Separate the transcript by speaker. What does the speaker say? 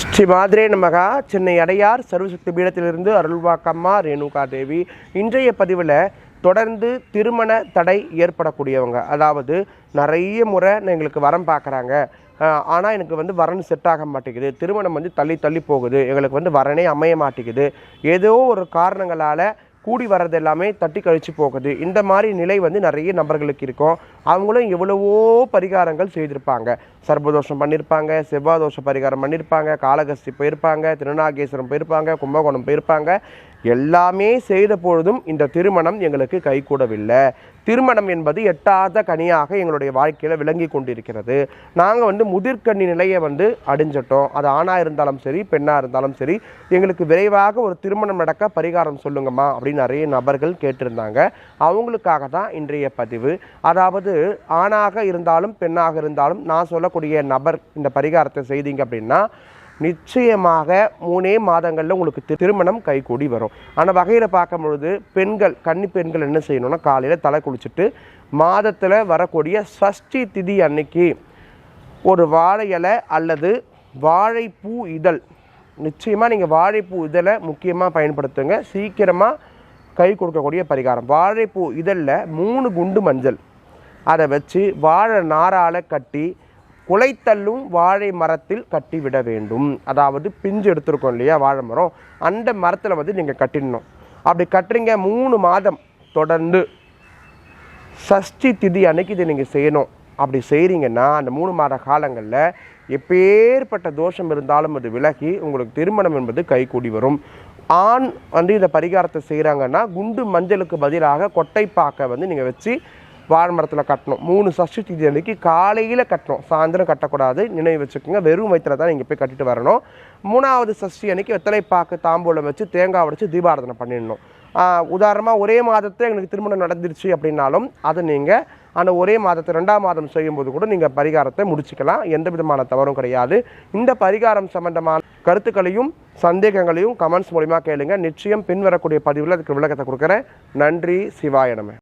Speaker 1: ஸ்ரீ மாதிரே நமகா. சென்னை அடையார் சர்வசக்தி பீடத்திலிருந்து அருள்வாக்கம்மா ரேணுகா தேவி இன்றைய பதிவில் தொடர்ந்து திருமண தடை ஏற்படக்கூடியவங்க. அதாவது நிறைய முறை நான் எங்களுக்கு வரம் பார்க்குறாங்க. ஆனால் எனக்கு வந்து வரன் செட் ஆக மாட்டேங்குது. திருமணம் வந்து தள்ளி தள்ளி போகுது. எங்களுக்கு வந்து வரனே அமைய மாட்டேங்குது. ஏதோ ஒரு காரணங்களால் கூடி வர்றது எல்லாமே தட்டி கழித்து போகுது. இந்த மாதிரி நிலை வந்து நிறைய நபர்களுக்கு இருக்கும். அவங்களும் எவ்வளவோ பரிகாரங்கள் செய்திருப்பாங்க. சர்பதோஷம் பண்ணியிருப்பாங்க செவ்வாதோஷ பரிகாரம் பண்ணியிருப்பாங்க காளகஸ்தி போயிருப்பாங்க திருநாகேஸ்வரம் போயிருப்பாங்க கும்பகோணம் போயிருப்பாங்க. எல்லாமே செய்த பொழுதும் இந்த திருமணம் எங்களுக்கு கைகூடவில்லை. திருமணம் என்பது எட்டாத கனியாக எங்களுடைய வாழ்க்கையில் விளங்கி கொண்டிருக்கிறது. நாங்கள் வந்து முதிர்கண்ணி நிலையை வந்து அடைஞ்சிட்டோம். அது ஆணாக இருந்தாலும் சரி பெண்ணாக இருந்தாலும் சரி எங்களுக்கு விரைவாக ஒரு திருமணம் நடக்க பரிகாரம் சொல்லுங்கம்மா அப்படின்னு நிறைய நபர்கள் கேட்டிருந்தாங்க. அவங்களுக்காக தான் இன்றைய பதிவு. அதாவது ஆணாக இருந்தாலும் பெண்ணாக இருந்தாலும் நான் சொல்லக்கூடிய நபர் இந்த பரிகாரத்தை செய்தீங்க அப்படின்னா நிச்சயமாக மூணே மாதங்களில் உங்களுக்கு தி- திருமணம் கைகூடி வரும். ஆனால் வகையில் பார்க்கும் பொழுது பெண்கள் கன்னி பெண்கள் என்ன செய்யணும்னா காலையில் தலை குளிச்சுட்டு மாதத்தில் வரக்கூடிய சஷ்டி திதி அன்னைக்கு ஒரு வாழை இலை அல்லது வாழைப்பூ இதழ். நிச்சயமாக நீங்கள் வாழைப்பூ இதழை முக்கியமாக பயன்படுத்துங்க. சீக்கிரமாக கை கொடுக்கக்கூடிய பரிகாரம். வாழைப்பூ இதழில் மூணு குண்டு மஞ்சள். அதை வச்சு வாழை நாரால் கட்டி குலைத்தள்ளும் வாழை மரத்தில் கட்டிவிட வேண்டும். அதாவது பிஞ்சு எடுத்திருக்கோம் இல்லையா வாழை மரம். அந்த மரத்தில் வந்து நீங்கள் கட்டிடணும். அப்படி கட்டுறீங்க மூணு மாதம் தொடர்ந்து. சஷ்டி திதி அன்னைக்கு இதை நீங்கள் செய்யணும். அப்படி செய்கிறீங்கன்னா அந்த மூணு மாத காலங்களில் எப்பேற்பட்ட தோஷம் இருந்தாலும் அது விலகி உங்களுக்கு திருமணம் என்பது கைகூடி வரும். ஆண் வந்து இந்த பரிகாரத்தை செய்கிறாங்கன்னா குண்டு மஞ்சளுக்கு பதிலாக கொட்டைப்பாக்கை வந்து நீங்கள் வச்சு வாழை மரத்தில் கட்டணும். மூணு சஷ்டி தீதி அன்றைக்கி காலையில் கட்டணும். சாயந்தரம் கட்டக்கூடாது. நினைவு வச்சுக்கோங்க. வெறும் வயிற்றில் தான் நீங்கள் போய் கட்டிட்டு வரணும். மூணாவது சஷ்டி அன்னைக்கு வெத்தலைப்பாக்கு தாம்பூலம் வச்சு தேங்காய் உடைச்சு தீபாராதனை பண்ணிடணும். உதாரணமாக ஒரே மாதத்தில் எங்களுக்கு திருமணம் நடந்துருச்சு அப்படின்னாலும் அதை நீங்கள் அந்த ஒரே மாதத்தை ரெண்டாம் மாதம் செய்யும்போது கூட நீங்கள் பரிகாரத்தை முடிச்சுக்கலாம். எந்த விதமான தவறும் கிடையாது. இந்த பரிகாரம் சம்பந்தமான கருத்துக்களையும் சந்தேகங்களையும் கமெண்ட்ஸ் மூலிமா கேளுங்க. நிச்சயம் பின்வரக்கூடிய பதிவில் அதுக்கு விளக்கத்தை கொடுக்குறேன். நன்றி. சிவாய